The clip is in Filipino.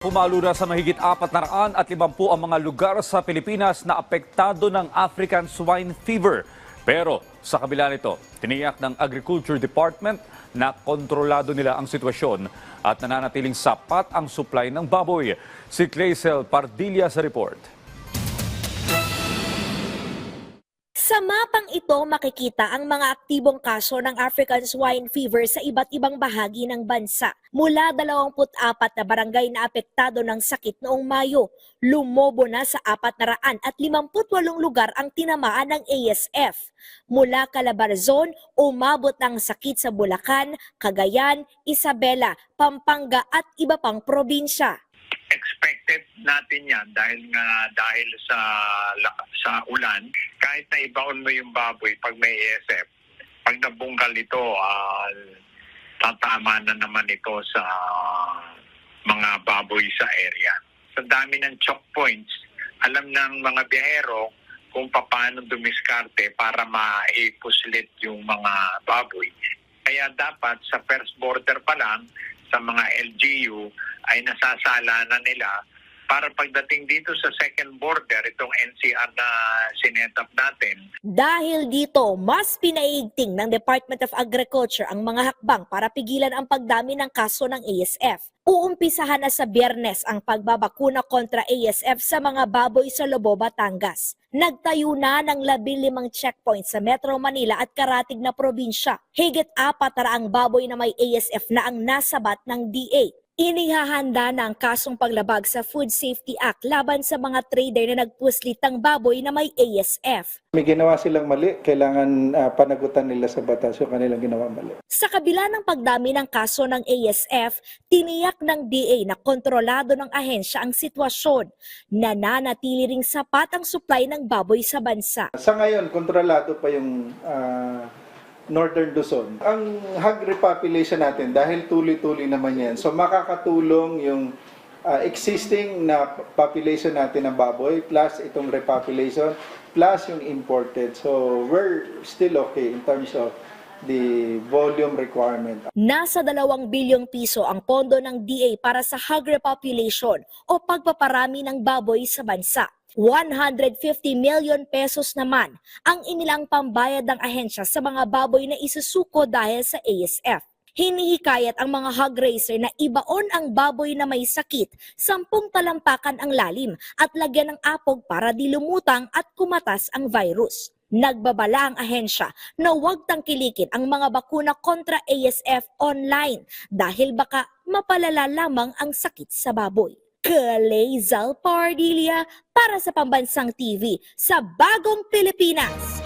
Pumalo na sa mahigit 450 ang mga lugar sa Pilipinas na apektado ng African Swine Fever. Pero sa kabila nito, tiniyak ng Agriculture Department na kontrolado nila ang sitwasyon at nananatiling sapat ang supply ng baboy. Si Claysel Pardilla sa report. Sa mapang ito makikita ang mga aktibong kaso ng African swine fever sa iba't ibang bahagi ng bansa. Mula 24 na barangay na apektado ng sakit noong Mayo, lumobo na sa 458 lugar ang tinamaan ng ASF. Mula Calabarzon, umabot ang sakit sa Bulacan, Cagayan, Isabela, Pampanga at iba pang probinsya. Expected natin yan dahil nga dahil sa sa ulan. Kahit na ibaon mo yung baboy pag may ESF pag nabungkal ito ah, tatama na naman ito sa mga baboy sa area. Sa dami ng choke points alam ng mga biyahero kung paano dumiskarte para maipuslit yung mga baboy. Kaya dapat sa first border pa lang sa mga LGU ay nasasala na nila para pagdating dito sa second border, itong NCR na sinetap natin, Dahil dito, mas pinaiigting ng Department of Agriculture ang mga hakbang para pigilan ang pagdami ng kaso ng ASF. Uumpisahan na sa biyernes ang pagbabakuna kontra ASF sa mga baboy sa Lobo, Batangas. Nagtayo na ng 15 checkpoints sa Metro Manila at karatig na probinsya. Higit apat na raang baboy na may ASF na ang nasabat ng DA. Inihahanda na ang kasong paglabag sa Food Safety Act laban sa mga trader na nagpuslit ng baboy na may ASF. May ginawa silang mali, kailangan ah, panagutan nila sa batas yung kanilang ginawa mali. Sa kabila ng pagdami ng kaso ng ASF, tiniyak ng DA na kontrolado ng ahensya ang sitwasyon. Nananatili ring sapat ang supply ng baboy sa bansa. Sa ngayon, kontrolado pa yung ah, Northern Luzon. Ang hog repopulation natin, dahil tuloy-tuloy naman yan, so makakatulong yung ah, existing na population natin ng baboy plus itong repopulation plus yung imported. So we're still okay in terms of the volume requirement. Nasa 2 bilyong piso ang pondo ng DA para sa hog repopulation o pagpaparami ng baboy sa bansa. 150 million pesos naman ang inilang pambayad ng ahensya sa mga baboy na isusuko dahil sa ASF. Hinihikayat ang mga hog raiser na ibaon ang baboy na may sakit, sampung talampakan ang lalim at lagyan ng apog para di lumutang at kumatas ang virus. Nagbabala ang ahensya na huwag tangkilikin ang mga bakuna kontra ASF online dahil baka mapalala lamang ang sakit sa baboy. Kalezal Pardilia para sa Pambansang TV sa Bagong Pilipinas.